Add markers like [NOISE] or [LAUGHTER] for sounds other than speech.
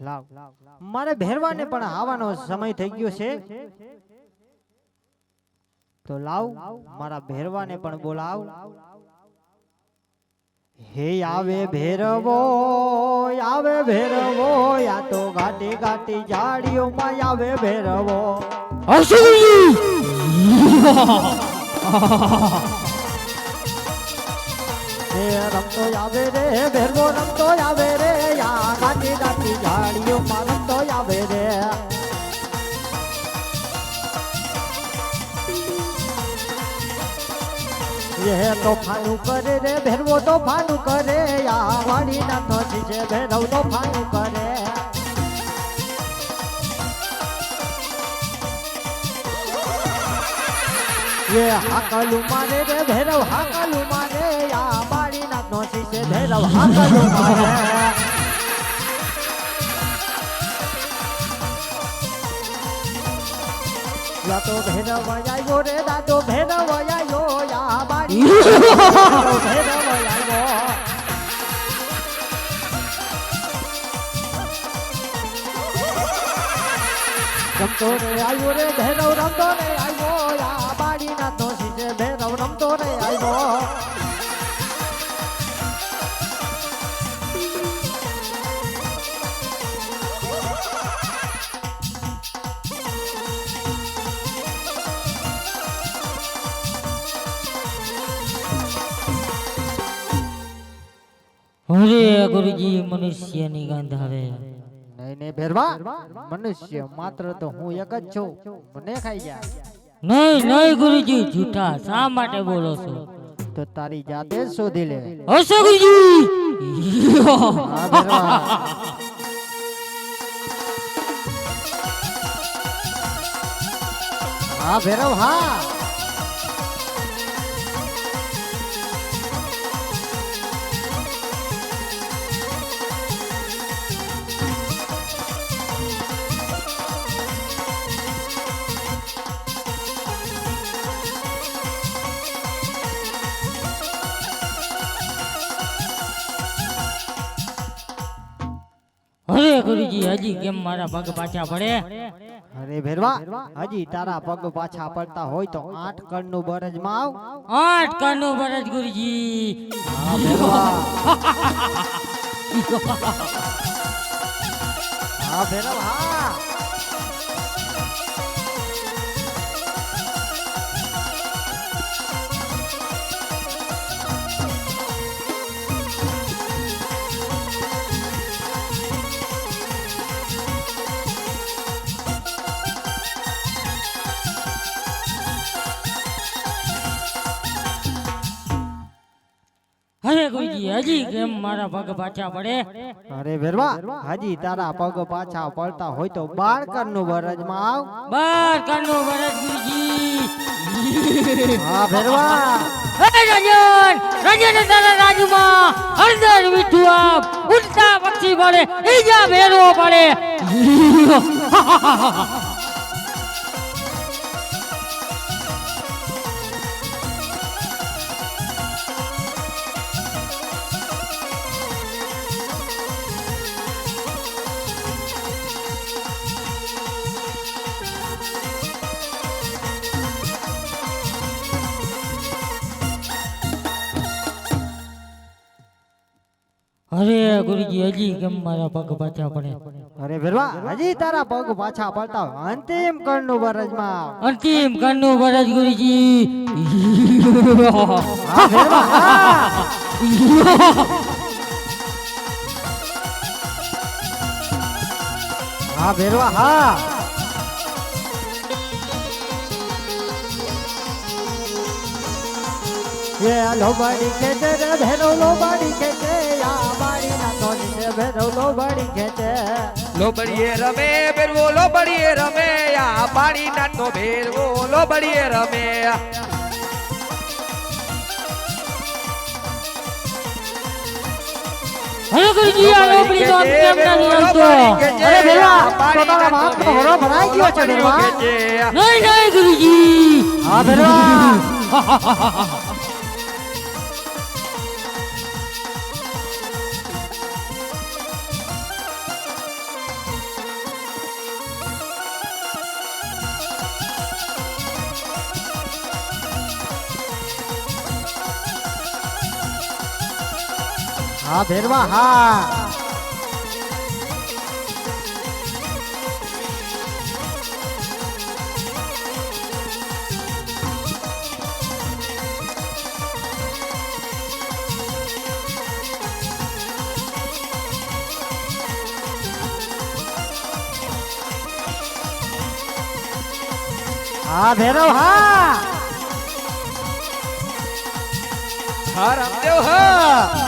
લાવ. મારે ભેરવાને પણ આવવાનો સમય થઈ ગયો છે. તો લાવ, મારા ભેરવાને પણ બોલાવ. હે આવે ભેરવો આવે ભેરવો યા તો ઘાટી ઘાટી ઝાડીઓમાં આવે ભેરવો. [LAUGHS] રમતો આવે રે, ભેરવો રમતો આવે રે યા ઘાટી ઘાટી ઝાડીઓમાં રમતો આવે રે. એ તોફાનું કરે રે, ભેરવો તોફાનું કરે, આ વાડી ના તો છે ભેરવ તોફાનું કરે. એ હાકલું મારે રે, ભેરવ હાકલું મારે, આ વાડી ના તો છે ભેરવ હાકલું મારે. તો ભેરવાયો રે દાદો ભેરવાયો યા બારી ભેરવાયો રમતો રે આવ્યો રે ભેરવ રમતો રે આવ્યો યા અરે ગુરુજી મનુષ્યની ગંધ આવે. નહીં નહીં ભેરવા. મનુષ્ય માત્ર તો હું એક જ છું. મને ખાઈ ગયા. નહીં નહીં ગુરુજી જૂઠા. શા માટે બોલો છો? તો તારી જાતે શોધી લે. હશે ગુરુજી? હા ભેરવ હા. અરે ગુરુજી હજી કેમ મારા પગ પાછા પડે? અરે ભેરવા હજી તારા પગ પાછા પડતા હોય તો આઠ કણનું બરજમાં આવ આઠ કાનો બરજ ગુરુજી. હા ભેરવા [LAUGHS] હા. અરે ગુરુજી હજી કેમ મારા પગ પાછા પડે અરે વેરવા હજી તારા પગ પાછા પડતા હોય તો બાર કણ વરજમાં આવ. બાર કાનો વરજ ગુરુજી. [LAUGHS] હા વેરવા. [LAUGHS] અરે રાજન રાજન તારા રાજુમાં હળદર મીઠું આપ. ઉડતા પક્ષી પડે ઈજા ભેરવો પડે. અરે ગુરુજી હજી કેમ મારા પગ પાછા પડે? અરે ભરવા હજી તારા પગ પાછા પડતા અંતિમ કણનું બરજમાં અંતિમ કન્નુ બરજ ગુરુજી. હા ભેરવા હા. હા ભેરવા હા. એ લોબાડી ખેંચે રે ભેરો લોબાડી ખેંચે આ બાડી ના તોડી છે ભેરો લોબાડી ખેંચે લોબડીએ રમે બેરવો લોબડીએ રમે આ પાણી નાનો ભેરવો લોબડીએ રમે અરે ગુરુજી આ લોબડી તો આમ કેમ નથી આવતો અરે ભેરવા તો તારા બાપનો હોરો ભરાઈ ગયો છે ભેરવા નહીં નહીં ગુરુજી હા ભેરવા હા ભેરવા હા. હા ભેરવ હા. હા રામદેવ હા.